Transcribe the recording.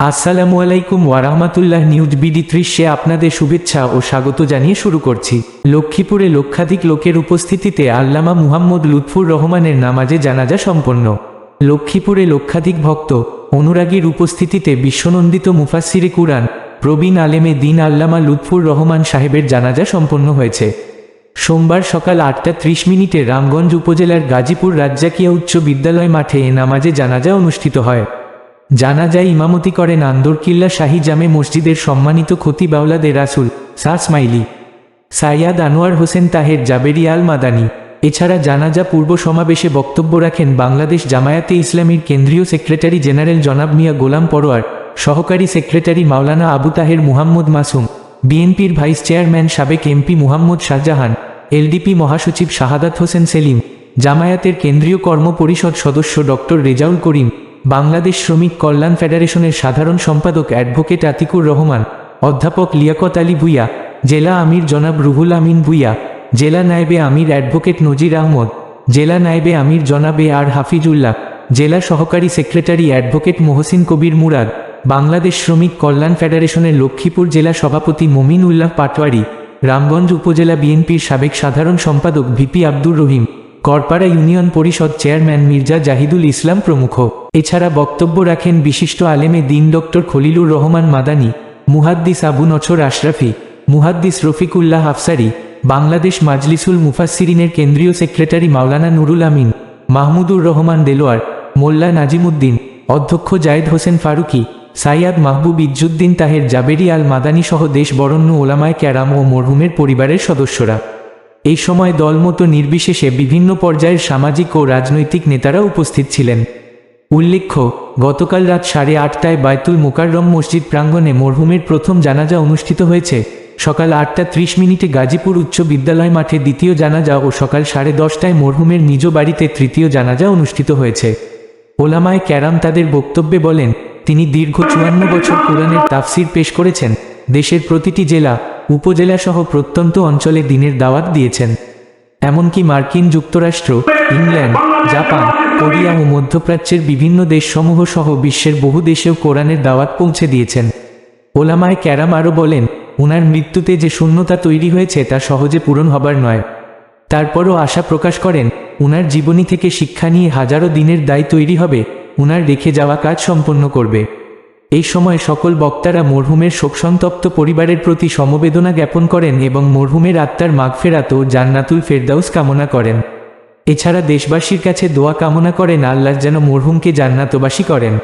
আসসালামু আলাইকুম ওয়ারাহমাতুল্লাহ news BD ত্রিশে আপনাদের শুভেচ্ছা ও স্বাগত জানিয়ে শুরু করছি। লক্ষ্মীপুরে লক্ষাধিক লোকের উপস্থিতিতে আল্লামা মুহাম্মদ লুৎফুর রহমানের নামাজে জানাজা সম্পন্ন। লক্ষ্মীপুরে লক্ষাধিক ভক্ত, অনুরাগীর উপস্থিতিতে বিশ্বনন্দিত মুফাসিরে কুরআন, প্রবীণ আলেমে দিন আল্লামা লুৎফুর রহমান সাহেবের জানাজা সম্পন্ন হয়েছে। সোমবার সকাল আটটা ত্রিশ মিনিটে রামগঞ্জ উপজেলার গাজীপুর রাজ্জাকিয়া উচ্চ বিদ্যালয় মাঠে এ নামাজে জানাজা অনুষ্ঠিত হয়। জানাজায় ইমামতি করেন আন্দরকিল্লা শাহী জামে মসজিদের সম্মানিত খতিব আওলাদে রাসুল সাস মাইলি সাইয়াদ আনোয়ার হোসেন তাহের জাবেরি আল মাদানি। এছাড়া জানাজা পূর্ব সমাবেশে বক্তব্য রাখেন বাংলাদেশ জামায়াতে ইসলামীর কেন্দ্রীয় সেক্রেটারি জেনারেল জনাব মিয়া গোলাম পরোয়ার, সহকারী সেক্রেটারি মাওলানা আবু তাহের মুহাম্মদ মাসুম, বিএনপির ভাইস চেয়ারম্যান সাবেক এমপি মুহাম্মদ শাহজাহান, এলডিপি মহাসচিব শাহাদাত হোসেন সেলিম, জামায়াতের কেন্দ্রীয় কর্ম পরিষদ সদস্য ডক্টর রেজাউল করিম বাংলাদেশ শ্রমিক কল্যাণ ফেডারেশনের সাধারণ সম্পাদক অ্যাডভোকেট আতিকুর রহমান, অধ্যাপক লিয়াকত আলী ভুইয়া, জেলা আমির জনাব রুহুল আমিন ভুইয়া, জেলা নায়েবে আমির অ্যাডভোকেট নজির আহমদ, জেলা নায়েবে আমির জনাব এ আর হাফিজুল্লাহ, জেলা সহকারী সেক্রেটারি অ্যাডভোকেট মোহসিন কবির মুরাদ, বাংলাদেশ শ্রমিক কল্যাণ ফেডারেশনের লক্ষ্মীপুর জেলা সভাপতি মমিন উল্লাহ পাটোয়ারি, রামগঞ্জ উপজেলা বিএনপির সাবেক সাধারণ সম্পাদক ভিপি আব্দুর রহিম, করপাড়া ইউনিয়ন পরিষদ চেয়ারম্যান মির্জা জাহিদুল ইসলাম প্রমুখ। এছাড়া বক্তব্য রাখেন বিশিষ্ট আলেমে দিন ডক্টর খলিলুর রহমান মাদানী, মুহাদ্দিস আবু নছর আশরাফি, মুহাদ্দিস রফিকুল্লাহ আফসারি, বাংলাদেশ মাজলিসুল মুফাসসিরিনের কেন্দ্রীয় সেক্রেটারি মাওলানা নুরুল আমিন, মাহমুদুর রহমান দেলোয়ার, মোল্লা নাজিমুদ্দিন, অধ্যক্ষ জায়েদ হোসেন ফারুকি, সাইয়াদ মাহবুব ইজ্জুদ্দিন তাহের জাবেরি আল মাদানী সহ দেশ বরণ্য ওলামায় ক্যারাম ও মরহুমের পরিবারের সদস্যরা। এই সময় দলমতো নির্বিশেষে বিভিন্ন পর্যায়ের সামাজিক ও রাজনৈতিক নেতারা উপস্থিত ছিলেন। উল্লেখ্য, গতকাল রাত সাড়ে আটটায় বায়তুল মোকাররম মসজিদ প্রাঙ্গণে মরহুমের প্রথম জানাজা অনুষ্ঠিত হয়েছে। সকাল আটটা ত্রিশ মিনিটে গাজীপুর উচ্চ বিদ্যালয় মাঠে দ্বিতীয় জানাজা ও সকাল সাড়ে দশটায় মরহুমের নিজ বাড়িতে তৃতীয় জানাজা অনুষ্ঠিত হয়েছে। ওলামায় ক্যারাম তাদের বক্তব্যে বলেন, তিনি দীর্ঘ চুয়ান্ন বছর কোরআনের তাফসির পেশ করেছেন, দেশের প্রতিটি জেলা উপজেলা সহ প্রত্যন্ত অঞ্চলে দিনের দাওয়াত দিয়েছেন। এমনকি মার্কিন যুক্তরাষ্ট্র, ইংল্যান্ড, জাপান, কোরিয়া ও মধ্যপ্রাচ্যের বিভিন্ন দেশসমূহ সহ বিশ্বের বহু দেশেও কোরআনের দাওয়াত পৌঁছে দিয়েছেন। ওলামায় ক্যারাম আরও বলেন, উনার মৃত্যুতে যে শূন্যতা তৈরি হয়েছে তা সহজে পূরণ হবার নয়। তারপরও আশা প্রকাশ করেন, উনার জীবনী থেকে শিক্ষা নিয়ে হাজারো দিনের দায় তৈরি হবে, উনার রেখে যাওয়া কাজ সম্পন্ন করবে। এই সময় সকল বক্তারা মরহুমের শোকসন্তপ্ত পরিবারের প্রতি সমবেদনা জ্ঞাপন করেন এবং মরহুমের আত্মার মাগফেরাত ও জান্নাতুল ফেরদাউস কামনা করেন। এছাড়া দেশবাসীর কাছে দোয়া কামনা করেন আল্লাহ যেন মরহুমকে জান্নাতবাসী করেন।